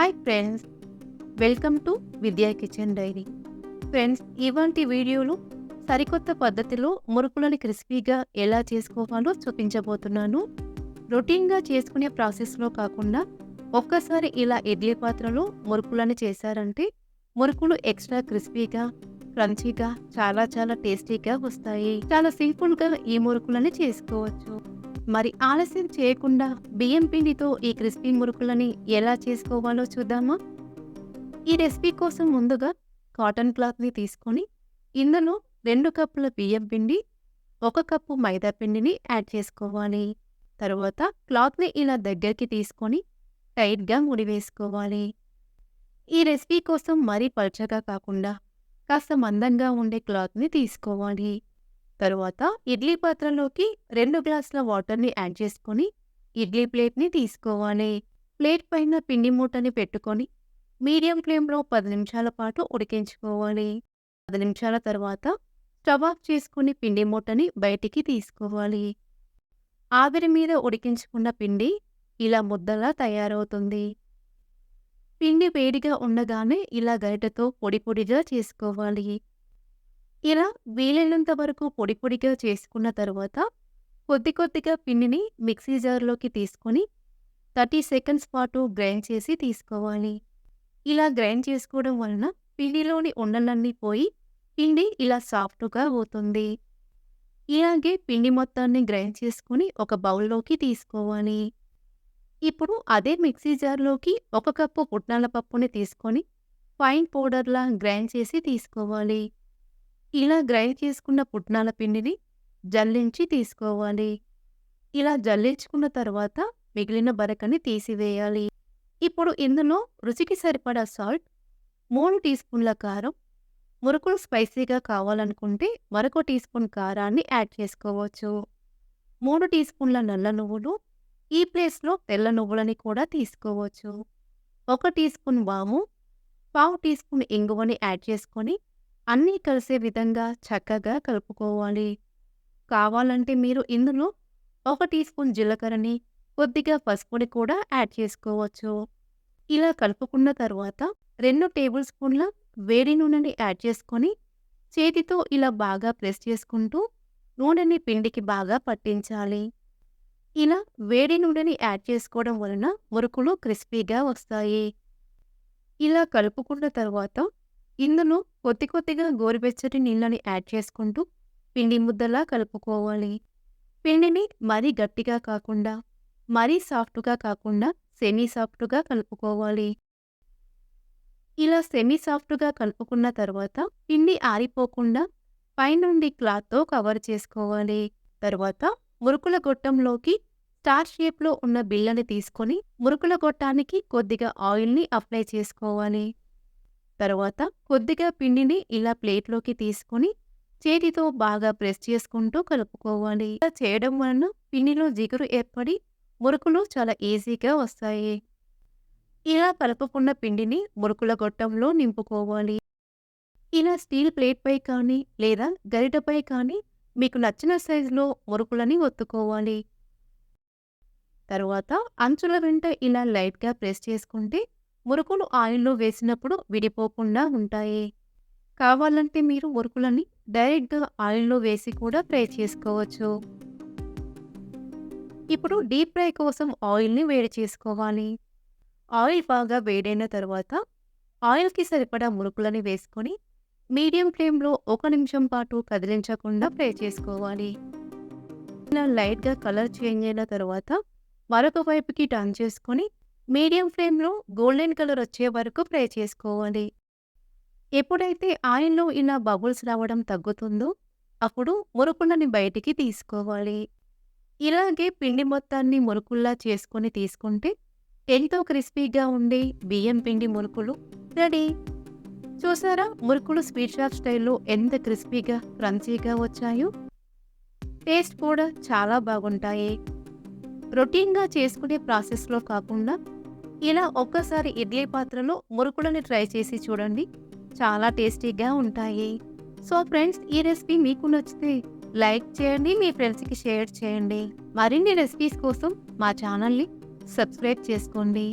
Hi friends welcome to Vidya kitchen diary friends ఇవాంటి వీడియోలో సరికొత్త పద్ధతిలో మురుకులను క్రిస్పీగా ఎలా చేసుకోవాలో చూపించబోతున్నాను. రొటీన్గా చేసుకునే ప్రాసెస్లో కాకుండా ఒక్కసారి ఇలా ఇడ్లీ పాత్రలో మురుకులను చేశారంటే మురుకులు ఎక్స్ట్రా క్రిస్పీగా క్రంచీగా చాలా చాలా టేస్టీగా వస్తాయి. చాలా సింపుల్గా ఈ మురుకులని చేసుకోవచ్చు. మరి ఆలస్యం చేయకుండా బియ్యం పిండితో ఈ క్రిస్పీ మురుకులని ఎలా చేసుకోవాలో చూద్దామా? ఈ రెసిపీ కోసం ముందుగా కాటన్ క్లాత్ని తీసుకొని ఇందులో రెండు కప్పుల బియ్యం పిండి ఒక కప్పు మైదా పిండిని యాడ్ చేసుకోవాలి. తరువాత క్లాత్ని ఇలా దగ్గరికి తీసుకొని టైట్గా ముడివేసుకోవాలి ఈ రెసిపీ కోసం మరీ పల్చగా కాకుండా కాస్త మందంగా ఉండే క్లాత్ని తీసుకోవాలి. తరువాత ఇడ్లీ పాత్రలోకి రెండు గ్లాసుల వాటర్ని యాడ్ చేసుకొని ఇడ్లీ ప్లేట్ని తీసుకోవాలి. ప్లేట్ పైన పిండి మూటని పెట్టుకొని మీడియం ఫ్లేమ్లో పది నిమిషాల పాటు ఉడికించుకోవాలి. పది నిమిషాల తర్వాత స్టవ్ ఆఫ్ చేసుకుని పిండి మూటని బయటికి తీసుకోవాలి. ఆవిరి మీద ఉడికించుకున్న పిండి ఇలా ముద్దలా తయారవుతుంది. పిండి వేడిగా ఉండగానే ఇలా గరిటతో పొడి పొడిగా చేసుకోవాలి. ఇలా వీలైనంత వరకు పొడి పొడిగా చేసుకున్న తర్వాత కొద్ది కొద్దిగా పిండిని మిక్సీ జార్లోకి తీసుకొని థర్టీ సెకండ్స్ పాటు గ్రైండ్ చేసి తీసుకోవాలి. ఇలా గ్రైండ్ చేసుకోవడం వలన పిండిలోని ఉండలన్నీ పోయి పిండి ఇలా సాఫ్ట్గా అవుతుంది. ఇలాగే పిండి మొత్తాన్ని గ్రైండ్ చేసుకుని ఒక బౌల్లోకి తీసుకోవాలి. ఇప్పుడు అదే మిక్సీ జార్లోకి ఒక కప్పు పుట్నాల పప్పుని తీసుకొని ఫైన్ పౌడర్లా గ్రైండ్ చేసి తీసుకోవాలి. ఇలా గ్రైండ్ చేసుకున్న పుట్నాల పిండిని జల్లించి తీసుకోవాలి. ఇలా జల్లించుకున్న తర్వాత మిగిలిన బరకని తీసివేయాలి. ఇప్పుడు ఇందులో రుచికి సరిపడా సాల్ట్ మూడు టీ స్పూన్ల కారం మురుకులు స్పైసీగా కావాలనుకుంటే మరొక టీ స్పూన్ కారాన్ని యాడ్ చేసుకోవచ్చు. మూడు టీ స్పూన్ల నల్ల నువ్వులు ఈ ప్లేస్లో తెల్ల నువ్వులని కూడా తీసుకోవచ్చు. ఒక టీ స్పూన్ వాము పావు టీ స్పూన్ ఇంగువని యాడ్ చేసుకొని అన్నీ కలిసే విధంగా చక్కగా కలుపుకోవాలి. కావాలంటే మీరు ఇందులో ఒక టీ స్పూన్ జీలకర్రని కొద్దిగా పసుపుని కూడా యాడ్ చేసుకోవచ్చు. ఇలా కలుపుకున్న తర్వాత రెండు టేబుల్ స్పూన్ల వేడి నూనెని యాడ్ చేసుకొని చేతితో ఇలా బాగా ప్రెస్ చేసుకుంటూ నూనెని పిండికి బాగా పట్టించాలి. ఇలా వేడి నూనెని యాడ్ చేసుకోవడం వలన మురుకులు క్రిస్పీగా వస్తాయి. ఇలా కలుపుకున్న తర్వాత ఇందులో కొద్ది కొద్దిగా గోరువెచ్చటి నీళ్ళని యాడ్ చేసుకుంటూ పిండి ముద్దలా కలుపుకోవాలి. పిండిని మరీ గట్టిగా కాకుండా మరీ సాఫ్ట్గా కాకుండా సెమీ సాఫ్ట్గా కలుపుకోవాలి. ఇలా సెమీ సాఫ్ట్గా కలుపుకున్న తర్వాత పిండి ఆరిపోకుండా పైనుండి క్లాత్తో కవర్ చేసుకోవాలి. తర్వాత మురుకుల గొట్టంలోకి స్టార్ షేప్లో ఉన్న బిళ్ళని తీసుకొని మురుకుల గొట్టానికి కొద్దిగా ఆయిల్ని అప్లై చేసుకోవాలి. తర్వాత కొద్దిగా పిండిని ఇలా ప్లేట్లోకి తీసుకొని చేతితో బాగా ప్రెస్ చేసుకుంటూ కలుపుకోవాలి. ఇలా చేయడం వలన పిండిలో జిగురు ఏర్పడి మురుకులు చాలా ఈజీగా వస్తాయి. ఇలా కలుపుకున్న పిండిని మురుకుల గొట్టంలో నింపుకోవాలి. ఇలా స్టీల్ ప్లేట్పై కానీ లేదా గరిటపై కానీ మీకు నచ్చిన సైజులో మురుకులని ఒత్తుకోవాలి. తరువాత అంచుల వెంట ఇలా లైట్గా ప్రెస్ చేసుకుంటే మురుకులు ఆయిల్లో వేసినప్పుడు విడిపోకుండా ఉంటాయి. కావాలంటే మీరు మురుకులని డైరెక్ట్గా ఆయిల్లో వేసి కూడా ఫ్రై చేసుకోవచ్చు. ఇప్పుడు డీప్ ఫ్రై కోసం ఆయిల్ని వేడి చేసుకోవాలి. ఆయిల్ బాగా వేడైన తర్వాత ఆయిల్కి సరిపడా మురుకులని వేసుకొని మీడియం ఫ్లేమ్లో ఒక నిమిషం పాటు కదిలించకుండా ఫ్రై చేసుకోవాలి. ఇలా లైట్గా కలర్ చేంజ్ అయిన తర్వాత మరొక వైపుకి టర్న్ చేసుకొని మీడియం ఫ్లేమ్లో గోల్డెన్ కలర్ వచ్చే వరకు ఫ్రై చేసుకోవాలి. ఎప్పుడైతే ఆయిల్లో ఇలా బబుల్స్ రావడం తగ్గుతుందో అప్పుడు మురుకులని బయటికి తీసుకోవాలి. ఇలాగే పిండి మొత్తాన్ని మురుకుల్లా చేసుకొని తీసుకుంటే ఎంతో క్రిస్పీగా ఉండే బియ్యం పిండి మురుకులు రెడీ. చూసారా మురుకులు స్వీట్ షాప్ స్టైల్లో ఎంత క్రిస్పీగా క్రంచీగా వచ్చాయో? టేస్ట్ కూడా చాలా బాగుంటాయి. రొటీన్గా చేసుకునే ప్రాసెస్లో కాకుండా ఇలా ఒక్కసారి ఇడ్లీ పాత్రలో మురుకులని ట్రై చేసి చూడండి. చాలా టేస్టీగా ఉంటాయి. సో ఫ్రెండ్స్ ఈ రెసిపీ మీకు నచ్చితే లైక్ చేయండి మీ ఫ్రెండ్స్కి షేర్ చేయండి. మరిన్ని రెసిపీస్ కోసం మా ఛానల్ని సబ్స్క్రైబ్ చేసుకోండి.